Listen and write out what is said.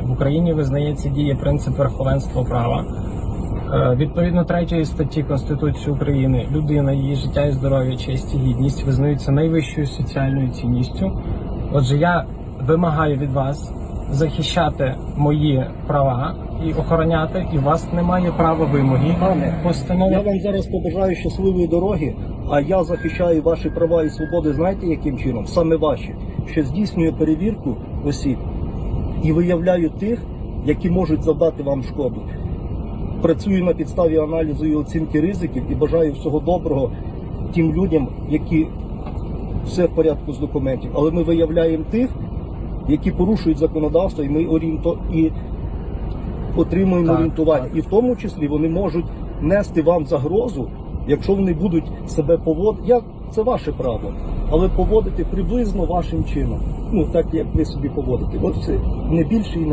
В Україні визнається діє принцип верховенства права. Е, Відповідно третьої статті Конституції України людина, її життя і здоров'я, честь і гідність визнаються найвищою соціальною цінністю. Отже, я вимагаю від вас захищати мої права і охороняти, і у вас немає права вимоги Пане, постанови. Я вам зараз побажаю щасливої дороги, а я захищаю ваші права і свободи, знаєте яким чином? Саме ваші, що здійснює перевірку осіб і виявляю тих, які можуть завдати вам шкоду. Працюю на підставі аналізу і оцінки ризиків і бажаю всього доброго тим людям, які все в порядку з документів. Але ми виявляємо тих, які порушують законодавство, і ми орієнто і отримуємо Так, орієнтування. так. І в тому числі вони можуть нести вам загрозу, якщо вони будуть себе поводити. Як це ваше право, але поводити приблизно вашим чином. Ну так як ви собі поводите. От все не більше і не